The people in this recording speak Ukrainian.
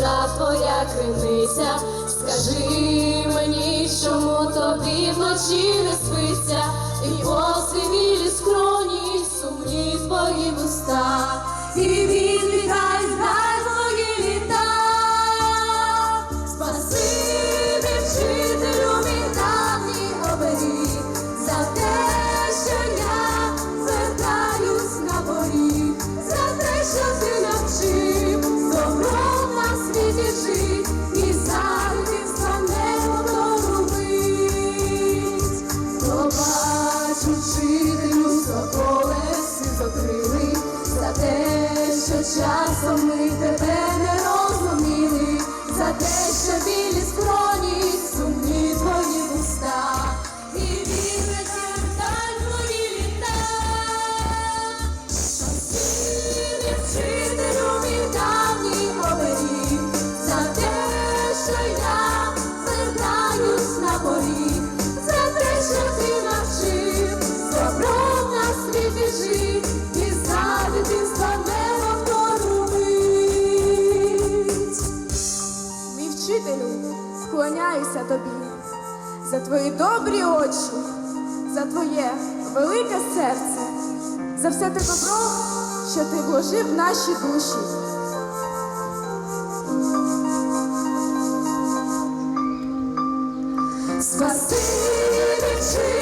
душа твоя криниця, скажи мені, чому тобі вночі не спиться і посиві. Somebody. вчителю, склоняюся тобі за твої добрі очі, за твоє велике серце, за все те добро, що ти вложив в наші душі. Спаси.